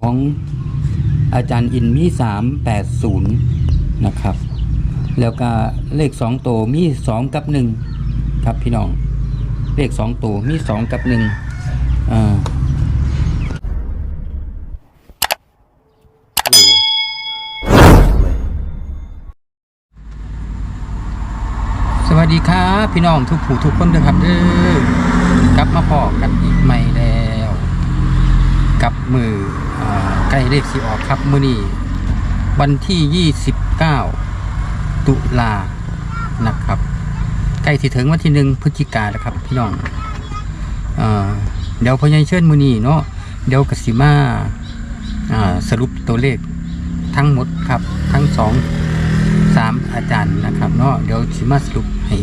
ของอาจารย์อินมีสามแปดศูนย์นะครับ แล้วก็เลขสองตัวมีสองกับหนึ่งครับพี่น้อง เลขสองตัวมีสองกับหนึ่งอ่าสวัสดีครับพี่น้องทุกผู้ทุกคนเด้อครับเด้อกลับมาพอกันอีกใหม่แล้ว กับมือ ใกล้เลขสีออกครับมือนี้วันที่ 29 ตุลานะครับ ใกล้ที่ถึงวันที่หนึ่งพฤศจิกาแล้วครับพี่น้องอเดี๋ยวพยังเชิญมือนี้เนาะเดี๋ยวกสิมาาสรุปตัวเลขทั้งหมดครับ ทั้งสองสามอาจารย์นะครับเนาะเดี๋ยวสิมาสรุปให้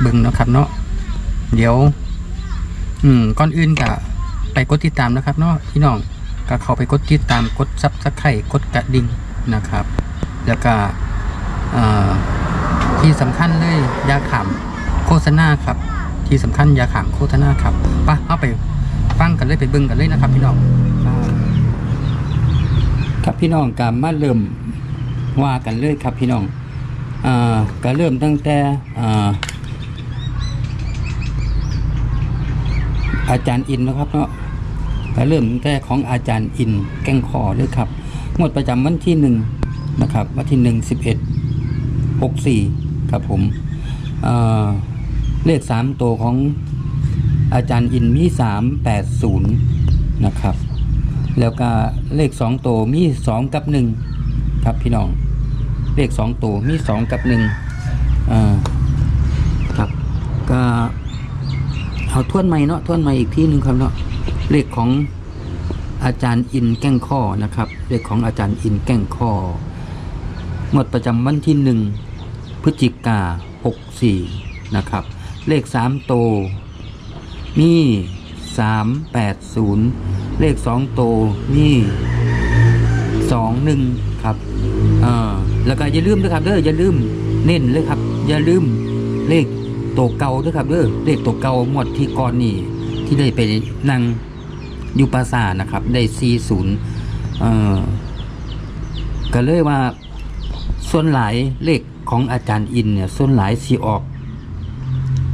เบิ่งนะครับเนาะเดี๋ยว อืมก่อนอื่นก็ไปกดติดตามนะครับเนาะพี่น้อง ก็เข้าไปกดติดตามกดซับสไครต์กดกระดิ่งนะครับ แล้วก็ที่สำคัญเลยยาขำโฆษณาครับ ที่สำคัญยาขำโฆษณาครับปะเอาไปฟังกันเลยไปบิ่งกันเลยนะครับ พี่น้องครับพี่น้องการมาเริ่มว่ากันเลยครับพี่น้องอ่าก็เริ่มตั้งแต่อ่าอาจารย์อินนะครับเนาะ เริ่มแต่ของอาจารย์อินแก้งคอเลยครับ งวดประจำวันที่หนึ่งนะครับวันที่หนึ่งสิบเอ็ดหกสี่ครับผมเเลขสามตัวของอาจารย์อินมีสามแปดศูนย์นะครับ แล้วก็เลขสองตัวมีสองกับหนึ่งครับพี่น้อง เลขสองตัวมีสองกับหนึ่งครับก็เอาทวนใหม่เนาะทวนใหม่อีกที่หนึ่งครับเนาะ เลขของอาจารย์อินแก้งข้อนะครับ เลขของอาจารย์อินแก้งข้อหมดประจำวันที่หนึ่งพฤศจิกาหกสี่นะครับ เลขสามโตวมีสามแปดศูนย์เลขสองโตวมีสองหนึ่งครับอ่าแล้วก็อย่าลืมนะครับเด้ออย่าลืมเน้นเลยครับ อย่าลืมเลขตัวเก่าด้วยครับเด้อเลขตัวเก่าหมดที่ก่อนนี่ที่ได้ไปนั่ง อยู่ปราสาทนะครับ ได้40เอ่อก็เลยว่าส่วนหลายเลขของอาจารย์อินเนี่ย ส่วนหลายสีออก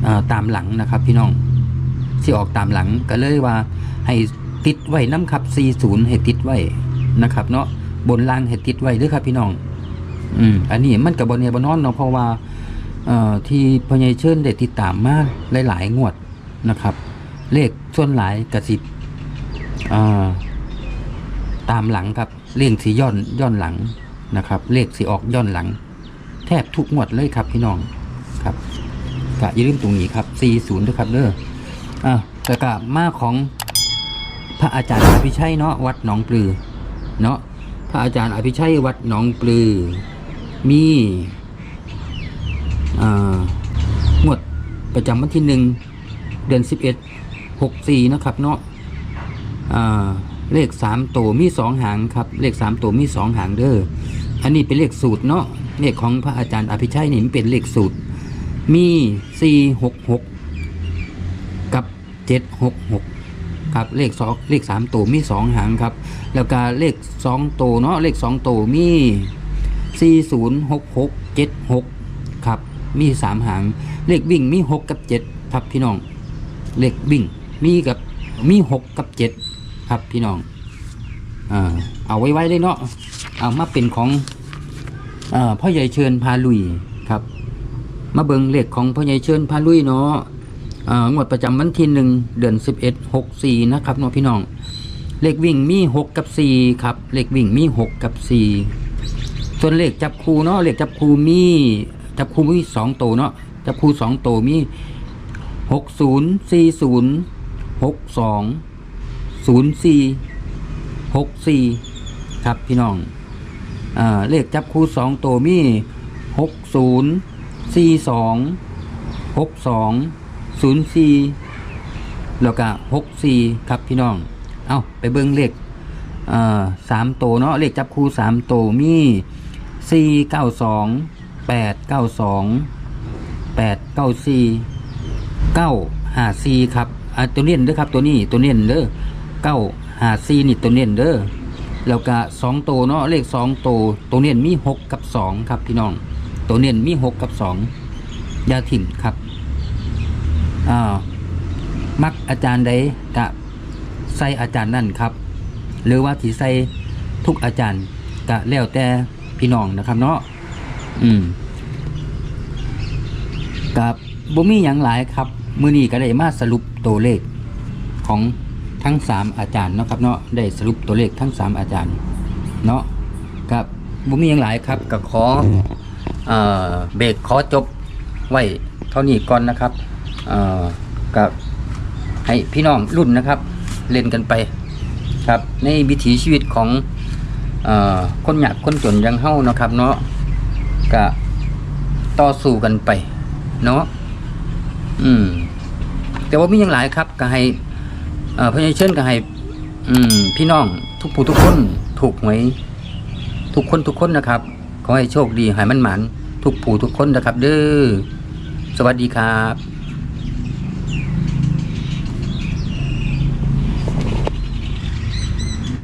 เออตามหลังนะครับ พี่น้องสีออกตามหลัง ก็เลยว่าให้ติดไว้น้ำครับ40ให้ติดไว้นะครับ เนาะบนล่างให้ติดไว้ด้วยครับ พี่น้อง อืมอันนี้มันกับบนเนียบนอนเนาะเพราะว่าเอ่อที่พญายเชิญได้ติดตามมาหลาย ๆ งวดนะครับ เลขส่วนหลายกระสิบ อ่าตามหลังครับเลขสีย้อนย้อนหลังนะครับ เลขสีออกย้อนหลัง แทบทุกงวดเลยครับพี่น้องครับกะอย่าลืมตรงนี้ครับ 40ด้วยครับเด้ออ่าแต่กะมาของพระอาจารย์อภิชัยเนาะวัดหนองปลือเนาะพระอาจารย์อภิชัยวัดหนองปลือ มีอ่างวดประจำวันที่หนึ่งเดือนสิบเอ็ดหกสี่นะครับเนาะ เลขสามตัวมีสองหางครับ เลขสามตัวมีสองหางเด้ออันนี้เป็นเลขสูตรเนาะเลขของพระอาจารย์อภิชัยนี่มันเป็นเลขสูตร มีสี่หกหกกับเจ็ดหกหกครับเลขสองเลขสามตัวมีสองหางครับ แล้วก็เลขสองตัวเนาะเลขสองตัวมีสี่ศูนย์หกหกเจ็ดหกครับ มีสามหาง เลขวิ่งมีหกกับเจ็ดครับพี่น้อง เลขวิ่งมีกับมีหกกับเจ็ด ครับพี่น้องอ่าเอาไว้ไว้เลยเนาะเอามาเป็นของอ่าพ่อใหญ่เชิญพาลุยครับ มาเบิงเลขของพ่อใหญ่เชิญพาลุยเนาะอ่างวดประจำวันที่หนึ่งเดือนสิบเอ็ดหกสี่นะครับเนาะพี่น้องเลขวิ่งมีหกกับสี่ครับเลขวิ่งมีหกกับสี่ส่วนเลขจับคูเนาะเลขจับคูมีจับคูมีสองตัวเนาะจับคูสองตัวมีหกศูนย์สี่ศูนย์หกสอง ศูนย์สี่หกสี่ครับพี่น้องอเลขจับคู่สองตัวมีหกศูนย์สี่สองหกสองศูนย์สี่แล้วก็หกสี่ครับพี่น้อง เอาไปเบิ้งเลขสามโตวเนาะเลขจับคู่สามโตวมีสี่เก้าสองแปดเก้าสองแปดเก้าสี่เก้าห้าสี่ครับอะตัวเน้นเด้อครับตัวนี้ตัวเน้นเด้อ เก้าหาสี่นี่ตัวเน้นเด้อแล้วก็สองตัวเนาะเลขสองตัวตัวเนียนมีหกกับสองครับพี่น้อง ตัวเนียนมีหกกับสองยาถิ่มครับอ่ามักอาจารย์ใดกะใส่อาจารย์นั่นครับ หรือว่าที่ใส่ทุกอาจารย์กะแล้วแต่พี่น้องนะครับเนาะอืมกับบ่มีอย่างหลายครับ มือนี้ก็ได้มาสรุปตัวเลขของ ทั้งสามอาจารย์เนาะครับเนาะได้สรุปตัวเลขทั้งสามอาจารย์เนาะกับบ่มีอย่างหลายครับก็ขอเอเบรกขอจบไว้เท่านี้ก่อนนะครับกับให้พี่น้องรุ่นนะครับ เล่นกันไปครับในวิถีชีวิตของอคนหยากคนจนยังเฮาเนาะครับเนาะก็ต่อสู้กันไปเนาะอืมแต่ว่ามีอย่างหลายครับก็ให้ พระเชิญก็ให้พี่น้องทุกผู้ทุกคนถูกหวยทุกคนทุกคนนะครับ ขอให้โชคดีหายมันหมันทุกผู้ทุกคนนะครับ เด้อสวัสดีครับ